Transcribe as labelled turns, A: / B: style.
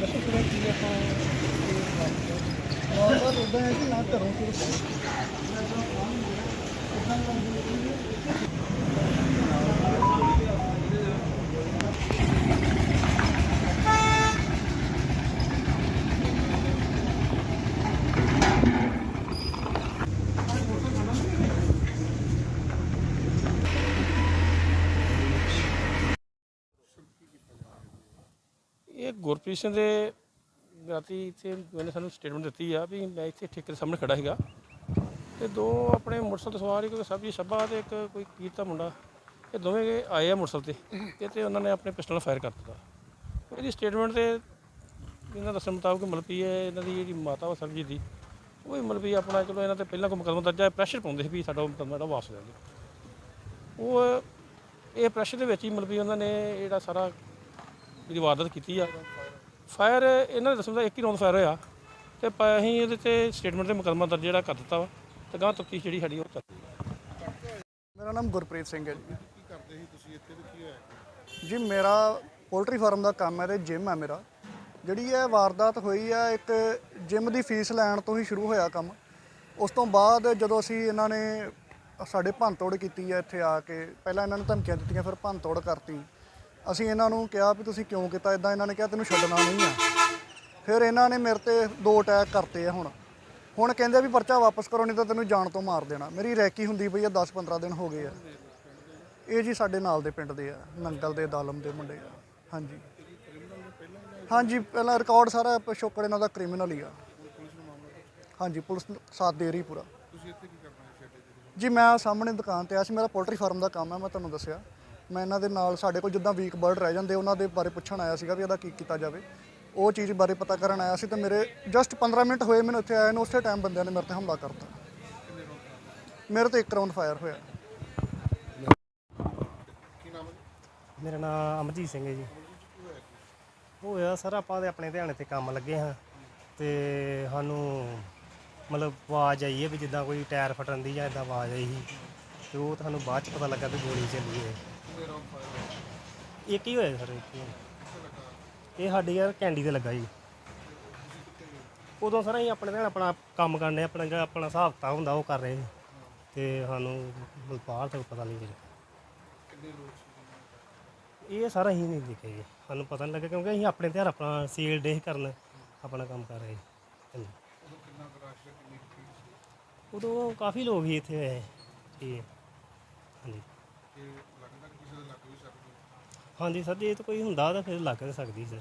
A: ਦੱਸੋ ਥੋੜਾ ਕੀ ਆਪਾਂ ਵਾਰਦਾਤ ਉਦਾਂ ਹੈ ਕਿ ਨਾ ਘਰੋਂ ਸਿਰਫ
B: ਇਹ ਗੁਰਪ੍ਰੀਤ ਸਿੰਘ ਦੇ ਰਾਤੀ ਇੱਥੇ ਮੈਨੇ ਸਾਨੂੰ ਸਟੇਟਮੈਂਟ ਦਿੱਤੀ ਆ ਵੀ ਮੈਂ ਇੱਥੇ ਠੇਕੇ ਦੇ ਸਾਹਮਣੇ ਖੜਾ ਸੀਗਾ ਤੇ ਦੋ ਆਪਣੇ ਮੋਟਰਸਾਈਕਲ ਸਵਾਰ ਇੱਕ ਸਬਜੀ ਸੱਭਾ ਤੇ ਇੱਕ ਕੋਈ ਕੀਤਾ ਮੁੰਡਾ, ਇਹ ਦੋਵੇਂ ਆਏ ਆ ਮੋਟਰਸਾਈਕਲ ਤੇ। ਤੇ ਤੇ ਉਹਨਾਂ ਨੇ ਆਪਣੇ ਪਿਸਟਲ ਫਾਇਰ ਕਰ ਦਿੱਤਾ। ਇਹਦੀ ਸਟੇਟਮੈਂਟ ਤੇ ਇਹਨਾਂ ਦੱਸਣ ਮੁਤਾਬਕ ਮਤਲਬ ਹੈ ਇਹਨਾਂ ਦੀ ਜਿਹੜੀ ਮਾਤਾ ਵਾ ਸਰਬਜੀਤ ਦੀ, ਉਹ ਵੀ ਮਤਲਬ ਆਪਣਾ ਚਲੋ ਇਹਨਾਂ ਤੇ ਪਹਿਲਾਂ ਕੋਈ ਮੁਕੱਦਮਾ ਦਰਜ ਹੈ ਪ੍ਰੈਸ਼ਰ ਪਾਉਂਦੇ ਸੀ ਵੀ ਸਾਡਾ ਮੁਕੱਦਮਾ ਜਿਹੜਾ ਵਾਪਸ ਲੈ ਲਓ ਉਹ ਇਹ ਪ੍ਰੈਸ਼ਰ ਦੇ ਵਿੱਚ ਹੀ ਮਤਲਬ ਉਹਨਾਂ ਨੇ ਜਿਹੜਾ ਸਾਰਾ ਜਿਹੜੀ ਵਾਰਦਾਤ ਕੀਤੀ ਆ। ਫਾਇਰ ਇਹਨਾਂ ਦੇ ਦੱਸਣ ਦਾ ਇੱਕ ਹੀ ਰੌਂਦ ਫਾਇਰ ਹੋਇਆ ਤੇ ਪ- ਅਸੀਂ ਇਹਦੇ ਤੇ ਸਟੇਟਮੈਂਟ ਤੇ ਮੁਕੱਦਮਾ ਦਰਜ ਜਿਹੜਾ ਕਰ ਦਿੱਤਾ ਵਾ ਤੇ ਗਾਂ ਤਫਤੀਸ਼ ਜਿਹੜੀ ਸਾਡੀ ਉਹ ਚੱਲ ਰਹੀ ਹੈ
A: ਮੇਰਾ ਨਾਮ ਗੁਰਪ੍ਰੀਤ ਸਿੰਘ ਹੈ ਜੀ। ਕੀ ਕਰਦੇ ਸੀ ਤੁਸੀਂ ਇੱਥੇ ਤੇ ਕੀ ਹੋਇਆ? ਜੀ ਮੇਰਾ ਪੋਲਟਰੀ ਫਾਰਮ ਦਾ ਕੰਮ ਹੈ ਤੇ ਜਿਮ ਹੈ ਮੇਰਾ। ਜਿਹੜੀ ਇਹ ਵਾਰਦਾਤ ਹੋਈ ਹੈ ਇੱਕ ਜਿਮ ਦੀ ਫੀਸ ਲੈਣ ਤੋਂ ਹੀ ਸ਼ੁਰੂ ਹੋਇਆ ਕੰਮ। ਉਸ ਤੋਂ ਬਾਅਦ ਜਦੋਂ ਅਸੀਂ ਇਹਨਾਂ ਨੇ ਸਾਡੇ ਭੰਨਤੋੜ ਕੀਤੀ ਹੈ ਇੱਥੇ ਆ ਕੇ ਪਹਿਲਾਂ ਇਹਨਾਂ ਨੂੰ ਧਮਕੀਆਂ ਦਿੱਤੀਆਂ ਫਿਰ ਭੰਨਤੋੜ ਕਰਤੀ। ਅਸੀਂ ਇਹਨਾਂ ਨੂੰ ਕਿਹਾ ਵੀ ਤੁਸੀਂ ਕਿਉਂ ਕੀਤਾ? ਇਦਾਂ ਇਹਨਾਂ ਨੇ ਕਿਹਾ ਤੈਨੂੰ ਛੱਡਣਾ ਨਹੀਂ ਆ। ਫਿਰ ਇਹਨਾਂ ਨੇ ਮੇਰੇ ਤੇ ਦੋ ਅਟੈਕ ਕਰਤੇ ਆ ਹੁਣ। ਹੁਣ ਕਹਿੰਦੇ ਵੀ ਪਰਚਾ ਵਾਪਸ ਕਰੋ ਨਹੀਂ ਤਾਂ ਤੈਨੂੰ ਜਾਨ ਤੋਂ ਮਾਰ ਦੇਣਾ। ਮੇਰੀ ਰੈਕੀ ਹੁੰਦੀ ਪਈ ਆ 10-15 ਦਿਨ ਹੋ ਗਏ ਆ। ਇਹ ਜੀ ਸਾਡੇ ਨਾਲ ਦੇ ਪਿੰਡ ਦੇ ਆ ਨੰਗਲ ਦੇ ਦਾਲਮ ਦੇ ਮੁੰਡੇ ਆ। ਹਾਂਜੀ। ਹਾਂਜੀ ਪਹਿਲਾਂ ਰਿਕਾਰਡ ਸਾਰਾ ਪਿਛੋਕੜ ਇਹਨਾਂ ਦਾ ਕ੍ਰਿਮੀਨਲ ਹੀ ਆ। ਹਾਂਜੀ ਪੁਲਿਸ ਸਾਥ ਦੇ ਰਹੀ ਪੂਰਾ। ਜੀ ਮੈਂ ਸਾਹਮਣੇ ਦੁਕਾਨ ਤੇ ਆਇਆ ਸੀ ਮੇਰਾ ਪੋਲਟਰੀ ਫਾਰਮ ਦਾ ਕੰਮ ਹੈ ਮੈਂ ਤੁਹਾਨੂੰ ਦੱਸਿਆ। ਮੈਂ ਇਹਨਾਂ ਦੇ ਨਾਲ ਸਾਡੇ ਕੋਲ ਜਿੱਦਾਂ ਵੀਕ ਬਰਡ ਰਹਿ ਜਾਂਦੇ ਉਹਨਾਂ ਦੇ ਬਾਰੇ ਪੁੱਛਣ ਆਇਆ ਸੀਗਾ ਵੀ ਇਹਦਾ ਕੀ ਕੀਤਾ ਜਾਵੇ। ਉਹ ਚੀਜ਼ ਬਾਰੇ ਪਤਾ ਕਰਨ ਆਇਆ ਸੀ ਤੇ ਮੇਰੇ ਜਸਟ 15 ਮਿੰਟ ਹੋਏ ਮੈਨੂੰ ਇੱਥੇ ਆਏ ਨੂੰ ਉਸੇ ਟਾਈਮ ਬੰਦਿਆਂ ਨੇ ਮੇਰੇ ਤੇ ਹਮਲਾ ਕਰਤਾ। ਮੇਰੇ ਤੇ ਇੱਕ ਰਾਉਂਡ ਫਾਇਰ ਹੋਇਆ।
C: ਮੇਰਾ ਨਾਮ ਅਮਰਜੀਤ ਸਿੰਘ ਹੈ ਜੀ। ਹੋਇਆ ਸਰ ਆਪਾਂ ਤੇ ਆਪਣੇ ਧਿਆਨ ਤੇ ਕੰਮ ਲੱਗੇ ਹਾਂ ਤੇ ਸਾਨੂੰ ਮਤਲਬ ਆਵਾਜ਼ ਆਈ ਹੈ ਵੀ ਜਿੱਦਾਂ ਕੋਈ ਟਾਇਰ ਫਟਣ ਦੀ ਜਾਂ ਇਦਾਂ ਆਵਾਜ਼ ਆਈ ਸੀ। ਤੇ ਉਹ ਤੁਹਾਨੂੰ ਬਾਅਦ ਚ ਪਤਾ ਲੱਗਾ ਵੀ ਗੋਲੀ ਚੱਲੀ ਹੈ। ਇੱਕ ਹੀ ਹੋਇਆ ਸਰ? ਇੱਕ ਹੀ ਹੋਇਆ। ਇਹ ਸਾਡੇ ਯਾਰ ਕੈਂਡੀ ਤੇ ਲੱਗਾ ਜੀ। ਉਦੋਂ ਸਰ ਅਸੀਂ ਆਪਣੇ ਧਿਆਨ ਆਪਣਾ ਕੰਮ ਕਰਨੇ ਆਪਣਾ ਜਿਹੜਾ ਆਪਣਾ ਹਿਸਾਬ ਕਿਤਾਬ ਹੁੰਦਾ ਉਹ ਕਰ ਰਹੇ ਸੀ। ਤੇ ਸਾਨੂੰ ਮਤਲਬ ਬਾਹਰ ਤੋਂ ਪਤਾ ਨਹੀਂ ਲੱਗਿਆ। ਇਹ ਸਾਰਾ ਹੀ ਨਹੀਂ ਦੇਖਿਆ ਜੀ। ਸਾਨੂੰ ਪਤਾ ਨਹੀਂ ਲੱਗਾ ਕਿਉਂਕਿ ਅਸੀਂ ਆਪਣੇ ਧਿਆਨ ਆਪਣਾ ਸੇਲ ਡੇ ਕਰਨ ਆਪਣਾ ਕੰਮ ਕਰ ਰਹੇ ਹਾਂਜੀ। ਉਦੋਂ ਕਾਫੀ ਲੋਕ ਹੀ ਇੱਥੇ ਹੋਏ ਠੀਕ ਹੈ ਹਾਂਜੀ। ਹਾਂਜੀ ਸਰ ਜੇ ਇਹ ਤਾਂ ਕੋਈ ਹੁੰਦਾ ਤਾਂ ਫਿਰ ਲੱਗ ਸਕਦੀ ਸਰ।